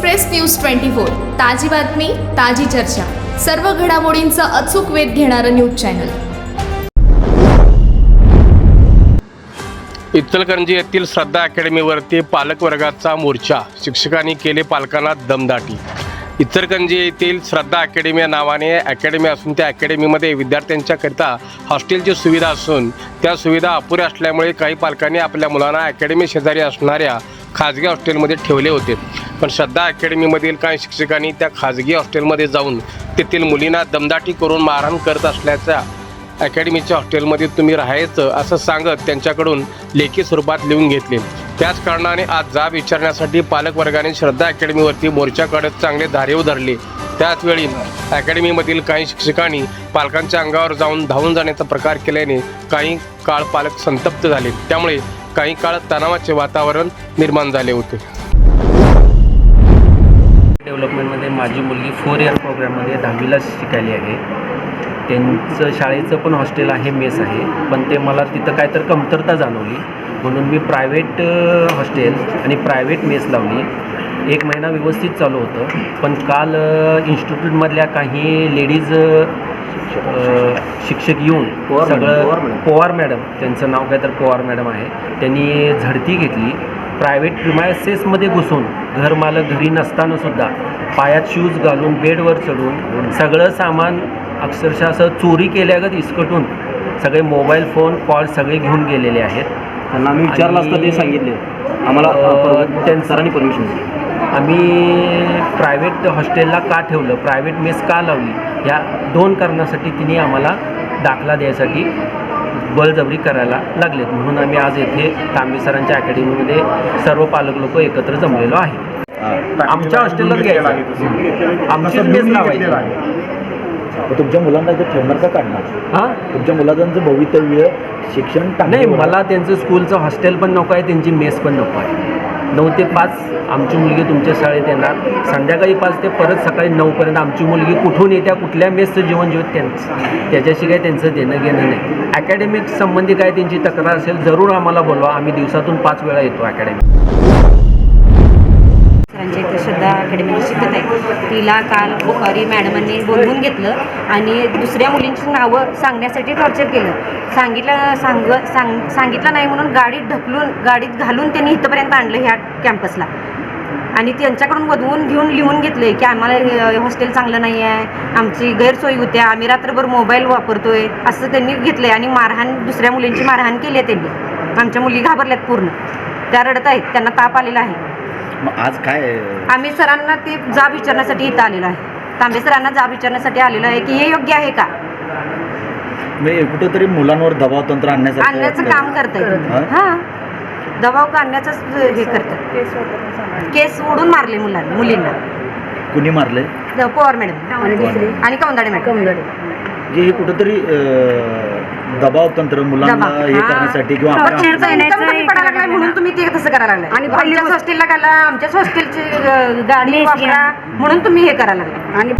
Express news twenty four. ताजी बातमी ताजी चर्चा. सर्व घडामोडींचा अचूक वेध घेणारं न्यूज चॅनल. इचलकरंजी येथील श्रद्धा अकॅडमीवरती पालकवर्गाचा मोर्चा. शिक्षकांनी केले पालकांना दमदाटी. इचलकरंजी येथील श्रद्धा अकॅडमी या नावाने अकॅडमी असून त्या अकॅडमीमध्ये विद्यार्थ्यांच्याकरिता हॉस्टेलची सुविधा असून त्या सुविधा अपुऱ्या असल्यामुळे काही पालकांनी आपल्या मुलांना अकॅडमी शेजारी असणाऱ्या खाजगी हॉस्टेलमध्ये ठेवले होते. पण श्रद्धा अकॅडमीमधील काही शिक्षकांनी त्या खाजगी हॉस्टेलमध्ये जाऊन तेथील मुलींना दमदाटी करून मारहाण करत असल्याचा अकॅडमीच्या हॉस्टेलमध्ये तुम्ही राहायचं असं सांगत त्यांच्याकडून लेखी स्वरूपात लिहून घेतले. त्याच कारणाने आज जाब विचारण्यासाठी पालकवर्गाने श्रद्धा अकॅडमीवरती मोर्चा काढत चांगले धारेव धरले त्याचवेळी अकॅडमीमधील काही शिक्षकांनी पालकांच्या अंगावर जाऊन धावून जाण्याचा प्रकार केल्याने काही काळ पालक संतप्त झाले. त्यामुळे काही काळ तणावाचे वातावरण निर्माण झाले होते. डेव्हलपमेंटमध्ये माझी मुलगी फोर इयर प्रोग्राममध्ये दहावीला शिकायली आहे त्यांचं शाळेचं पण हॉस्टेल आहे मेस आहे. पण ते मला तिथं काय तर कमतरता जाणवली. म्हणून मी प्रायव्हेट हॉस्टेल आणि प्रायव्हेट मेस लावली. एक महिना व्यवस्थित चालू होतं. पण काल इन्स्टिट्यूटमधल्या काही लेडीज शिक्षक येऊन सगळं पवार मॅडम. त्यांचं नाव काय तर पवार मॅडम आहे. त्यांनी झडती घेतली. प्रायव्हेट प्रिमायसेसमध्ये घुसून घरमालक घरी नसताना सुद्धा पायात शूज घालून बेडवर चढून सगळं सामान अक्षरशः असं चोरी केल्यागत इसकटून सगळे मोबाईल फोन कॉल सगळे घेऊन गेलेले आहेत. त्यांना आम्ही विचारलं असतं ते सांगितले. आम्हाला अ, त्यांनी सरांनी परमिशन दिली. आम्ही प्रायव्हेट हॉस्टेलला का ठेवलं? प्रायव्हेट मेस का लावली? ह्या दोन कारणासाठी तिने आम्हाला दाखला द्यायसाठी बळजबरी करायला लागलेत. म्हणून आम्ही आज येथे तांबे सरांच्या अकॅडमीमध्ये सर्व पालक लोक एकत्र जमलेलो आहे. आमच्या हॉस्टेललाच घ्यायचं. आमचीच मेस लावायची. तुमच्या मुलांना इथे ठेवणार का काढणार? हां? तुमच्या मुलांचं भवितव्य शिक्षण नाही. मला त्यांचं स्कूलचं हॉस्टेल पण नको आहे त्यांची मेस पण नको आहे. नऊ ते पाच आमची मुलगी तुमच्या शाळेत येणार. संध्याकाळी पाच ते परत सकाळी नऊपर्यंत आमची मुलगी कुठून येत्या कुठल्या मेसचं जेवण जेवत त्यांचं. त्याच्याशी काही त्यांचं देणं घेणं नाही. अकॅडमिक संबंधी काय त्यांची तक्रार असेल जरूर आम्हाला बोलवा. आम्ही दिवसातून पाच वेळा येतो अकॅडमी सरांच्या इथं श्रद्धा अकॅडमीला शिकत आहे. तिला काल बुखारी मॅडमांनी बोलवून घेतलं आणि दुसऱ्या मुलींची नावं सांगण्यासाठी टॉर्चर केलं. सांगितलं सांग सांग सांगितलं नाही म्हणून गाडीत ढकलून गाडीत घालून त्यांनी इथंपर्यंत आणलं ह्या कॅम्पसला आणि त्यांच्याकडून वधवून घेऊन लिहून घेतलं की आम्हाला हॉस्टेल चांगलं नाही आहे आमची गैरसोयी होत्या आम्ही रात्रभर मोबाईल वापरतोय असं त्यांनी घेतलं आहे आणि मारहाण दुसऱ्या मुलींची मारहाण केली आहे त्यांनी. आमच्या मुली घाबरल्यात पूर्ण. त्या रडत आहेत त्यांना ताप आलेला आहे. मग आज काय? आम्ही सरांना ते जाब विचारण्यासाठी इथं आलेलो आहे. तांबे सरांना जाब विचारण्यासाठी आलेलो आहे की हे योग्य आहे का? म्हणजे कुठेतरी मुलांवर दबाव तंत्र आणण्यासाठी आणण्याचं काम करतायत हा? हां. दबाव आणण्याचंच हे करतात केस ओढून मारले मुलांना मुलींना. कुणी मारले? द- पवार मॅडम. आणि कौंदाडे मॅडम. जे हे कुठेतरी दबाव तंत्र मुलांना दबाव. हे. करण्यासाठी किंवा तुमचं कमी पडायला लागलाय म्हणून तुम्ही ते तसं करायला लागलाय. आणि आमच्याच हॉस्टेलला घाला आमच्याच हॉस्टेलची अं, गाडी वापरा म्हणून तुम्ही हे करायला लागलाय. आणि